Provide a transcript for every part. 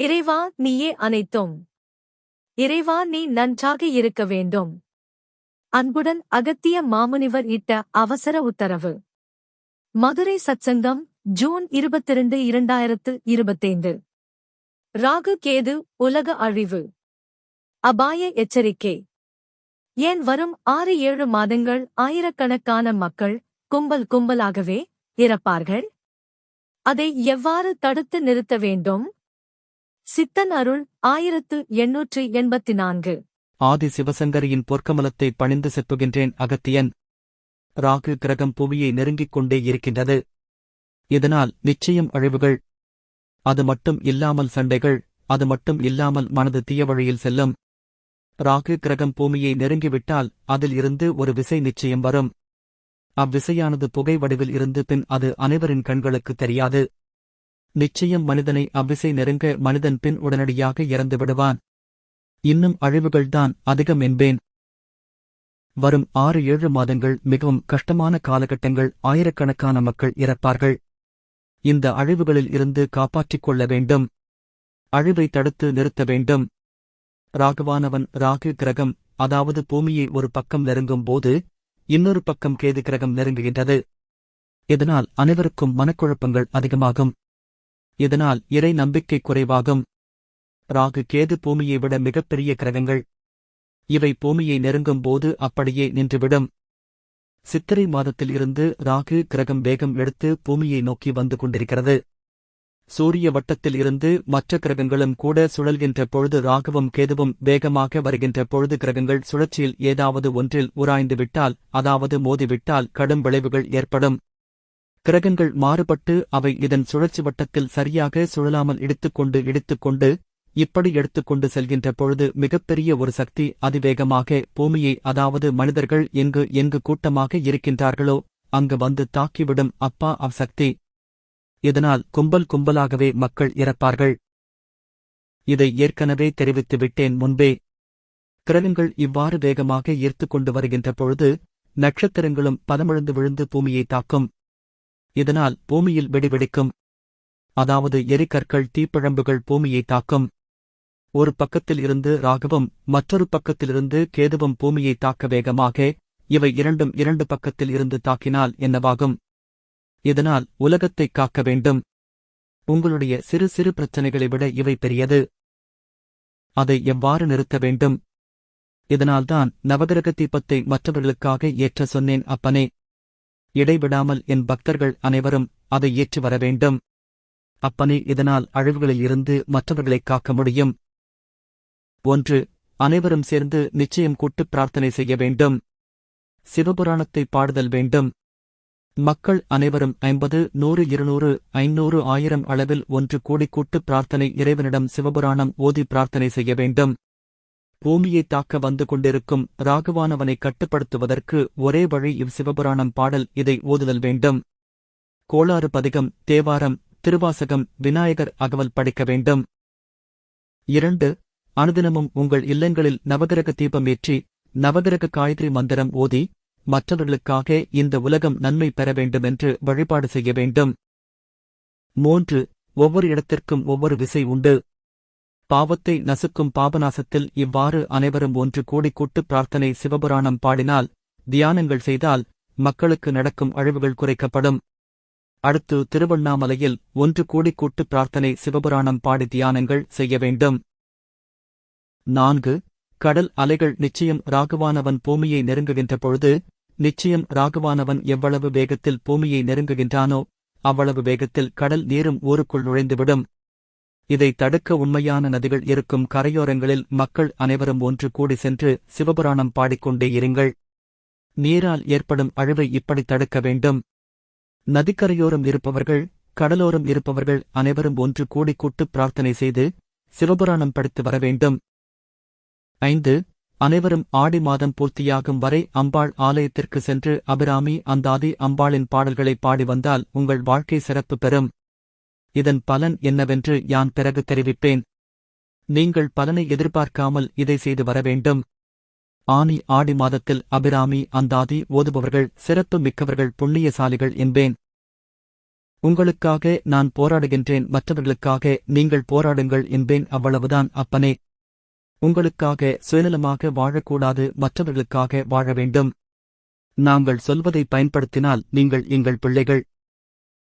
இறைவா நீயே அனைத்தும். இறைவா நீ நன்றாக இருக்க வேண்டும். அன்புடன் அகத்திய மாமுனிவர் இட்ட அவசர உத்தரவு. மதுரை சத்சங்கம் ஜூன் இருபத்திரண்டு இரண்டாயிரத்து இருபத்தைந்து. ராகு கேது உலக அழிவு. அபாய எச்சரிக்கை. ஏன் வரும் ஆறு ஏழு மாதங்கள் ஆயிரக்கணக்கான மக்கள் கும்பல் கும்பலாகவே இறப்பார்கள்? அதை எவ்வாறு தடுத்து நிறுத்த வேண்டும்? சித்தன் அருள் ஆயிரத்து எண்ணூற்று எண்பத்தி நான்கு ஆதி சிவசங்கரியின் பொற்கமலத்தை பணிந்து செப்புகின்றேன் அகத்தியன். ராகு கிரகம் புவியை நெருங்கிக் கொண்டே இருக்கின்றது. இதனால் நிச்சயம் அழிவுகள். அது மட்டும் இல்லாமல் சண்டைகள். அது மட்டும் இல்லாமல் மனது தீய வழியில் செல்லும். ராகு கிரகம் பூமியை நெருங்கிவிட்டால் அதில் இருந்து ஒரு விசை நிச்சயம் வரும். அவ்விசையானது புகை வடிவில் இருந்து பின் அது அனைவரின் கண்களுக்கு தெரியாது. நிச்சயம் மனிதனை அவ்விசை நெருங்க மனிதன் பின் உடனடியாக இறந்து விடுவான். இன்னும் அழிவுகள்தான் அதிகம் என்பேன். வரும் ஆறு ஏழு மாதங்கள் மிகவும் கஷ்டமான காலகட்டங்கள் ஆயிரக்கணக்கான மக்கள் இறப்பார்கள். இந்த அழிவுகளில் இருந்து காப்பாற்றிக் கொள்ள வேண்டும். அழிவை தடுத்து நிறுத்த வேண்டும். ராகுவானவன் ராகு கிரகம் அதாவது பூமியை ஒரு பக்கம் நெருங்கும் போது இன்னொரு பக்கம் கேது கிரகம் நெருங்குகின்றது. இதனால் அனைவருக்கும் மனக்குழப்பங்கள் அதிகமாகும். இதனால் இறை நம்பிக்கை குறைவாகும். ராகு கேது பூமியை விட மிகப்பெரிய கிரகங்கள். இவை பூமியை நெருங்கும் போது அப்படியே நின்றுவிடும். சித்திரை மாதத்தில் இருந்து ராகு கிரகம் வேகம் எடுத்து பூமியை நோக்கி வந்து கொண்டிருக்கிறது. சூரிய வட்டத்தில் இருந்து மற்ற கிரகங்களும் கூட சுழல்கின்ற பொழுது ராகுவும் கேதுவும் வேகமாக வருகின்ற பொழுது கிரகங்கள் சுழற்சியில் ஏதாவது ஒன்றில் உராய்ந்துவிட்டால் அதாவது மோதிவிட்டால் கடும் விளைவுகள் ஏற்படும். கிரகங்கள் மாறுபட்டு அவை இதன் சுழற்சி வட்டத்தில் சரியாக சுழலாமல் இடித்துக்கொண்டு இடித்துக்கொண்டு இப்படி எடுத்துக்கொண்டு செல்கின்ற பொழுது மிகப்பெரிய ஒரு சக்தி அதிவேகமாக பூமியை அதாவது மனிதர்கள் எங்கு எங்கு கூட்டமாக இருக்கின்றார்களோ அங்கு வந்து தாக்கிவிடும் அப்பா அவ்சக்தி இதனால் கும்பல் கும்பலாகவே மக்கள் இறப்பார்கள். இதை ஏற்கனவே தெரிவித்து விட்டேன் முன்பே. கிரகங்கள் இவ்வாறு வேகமாக ஈர்த்துக் கொண்டு வருகின்ற பொழுது நட்சத்திரங்களும் பதமிழந்து விழுந்து பூமியை தாக்கும். இதனால் பூமியில் வெடிவெடிக்கும். அதாவது எரிகற்கள் தீப்பிழம்புகள் பூமியை தாக்கும். ஒரு பக்கத்தில் இருந்து ராகவும் மற்றொரு பக்கத்திலிருந்து கேதுவும் பூமியை தாக்க வேகமாக இவை இரண்டும் இரண்டு பக்கத்தில் இருந்து தாக்கினால் என்னவாகும்? இதனால் உலகத்தை காக்க வேண்டும். உங்களுடைய சிறு சிறு பிரச்சனைகளை விட இவை பெரியது. அதை எவ்வாறு நிறுத்த வேண்டும்? இதனால்தான் நவகிரக தீபத்தை மற்றவர்களுக்காக ஏற்ற சொன்னேன் அப்பனே. இடைவிடாமல் என் பக்தர்கள் அனைவரும் அதை ஏற்றி வர வேண்டும். அப்பனே இதனால் அழிவுகளில் இருந்து மற்றவர்களைக் காக்க முடியும். ஒன்று அனைவரும் சேர்ந்து நிச்சயம் கூட்டு பிரார்த்தனை செய்ய வேண்டும். சிவபுராணத்தை பாடுதல் வேண்டும். மக்கள் அனைவரும் ஐம்பது நூறு இருநூறு ஐநூறு ஆயிரம் அளவில் ஒன்று கூடி கூட்டு பிரார்த்தனை இறைவனிடம் சிவபுராணம் ஓதி பிரார்த்தனை செய்ய வேண்டும். பூமியை தாக்க வந்து கொண்டிருக்கும் ராகுவானவனை கட்டுப்படுத்துவதற்கு ஒரே வழி இவ் சிவபுராணம் பாடல் இதை ஓதுதல் வேண்டும். கோளாறு பதிகம் தேவாரம் திருவாசகம் விநாயகர் அகவல் படிக்க வேண்டும். இரண்டு அனுதினமும் உங்கள் இல்லங்களில் நவகிரக தீபம் ஏற்றி நவகிரக காயத்ரி மந்திரம் ஓதி மற்றவர்களுக்காக இந்த உலகம் நன்மை பெற வேண்டுமென்று வழிபாடு செய்ய வேண்டும். மூன்று ஒவ்வொரு இடத்திற்கும் ஒவ்வொரு விசை உண்டு. பாவத்தை நசுக்கும் பாபநாசத்தில் இவ்வாறு அனைவரும் ஒன்று கூடி கூட்டு பிரார்த்தனை சிவபுராணம் பாடினால் தியானங்கள் செய்தால் மக்களுக்கு நடக்கும் அழிவுகள் குறைக்கப்படும். அடுத்து திருவண்ணாமலையில் ஒன்று கூடி கூட்டு பிரார்த்தனை சிவபுராணம் பாடி தியானங்கள் செய்ய வேண்டும். நான்கு கடல் அலைகள் நிச்சயம் ராகுவானவன் பூமியை நெருங்குகின்ற பொழுது நிச்சயம் ராகுவானவன் எவ்வளவு வேகத்தில் பூமியை நெருங்குகின்றானோ அவ்வளவு வேகத்தில் கடல் நீரும் ஊருக்குள் நுழைந்துவிடும். இதை தடுக்க உண்மையான நதிகள் இருக்கும் கரையோரங்களில் மக்கள் அனைவரும் ஒன்று கூடி சென்று சிவபுராணம் பாடிக்கொண்டே இருங்கள். நீரால் ஏற்படும் அழிவை இப்படி தடுக்க வேண்டும். நதிக்கரையோரம் இருப்பவர்கள் கடலோரம் இருப்பவர்கள் அனைவரும் ஒன்று கூடி கூட்டு பிரார்த்தனை செய்து சிவபுராணம் படித்து வர வேண்டும். ஐந்து அனைவரும் ஆடி மாதம் பூர்த்தியாகும் வரை அம்பாள் ஆலயத்திற்கு சென்று அபிராமி அந்தாதி அம்பாளின் பாடல்களை பாடி வந்தால் உங்கள் வாழ்க்கை சிறப்பு பெறும். இதன் பலன் என்னவென்று யான் பிறகு தெரிவிப்பேன். நீங்கள் பலனை எதிர்பார்க்காமல் இதை செய்து வர வேண்டும். ஆனி ஆடி மாதத்தில் அபிராமி அந்தாதி ஓதுபவர்கள் சிறப்பு மிக்கவர்கள் புண்ணியசாலிகள் என்பேன். உங்களுக்காக நான் போராடுகின்றேன் மற்றவர்களுக்காக நீங்கள் போராடுங்கள் என்பேன் அவ்வளவுதான் அப்பனே. உங்களுக்காக சுயநலமாக வாழக்கூடாது மற்றவர்களுக்காக வாழ வேண்டும். நாங்கள் சொல்வதை பயன்படுத்தினால் நீங்கள் எங்கள் பிள்ளைகள்.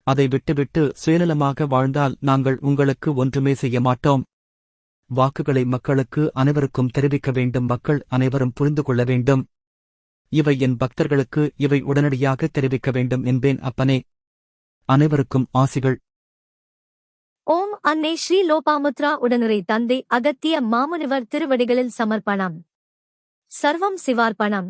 அதை விட்டுவிட்டு சுயநலமாக வாழ்ந்தால் நாங்கள் உங்களுக்கு ஒன்றுமே செய்ய மாட்டோம். வாக்குகளை மக்களுக்கு அனைவருக்கும் தெரிவிக்க வேண்டும் மக்கள் அனைவரும் புரிந்து கொள்ள வேண்டும். இவை என் பக்தர்களுக்கு இவை உடனடியாக தெரிவிக்க வேண்டும் என்பேன் அப்பனே. அனைவருக்கும் ஆசிகள். ஓம் அன்னை ஸ்ரீ லோபாமுத்ரா உடனுரை தந்தை அகத்திய மாமுனிவர் திருவடிகளில் சமர்ப்பணம். சர்வம் சிவார்ப்பணம்.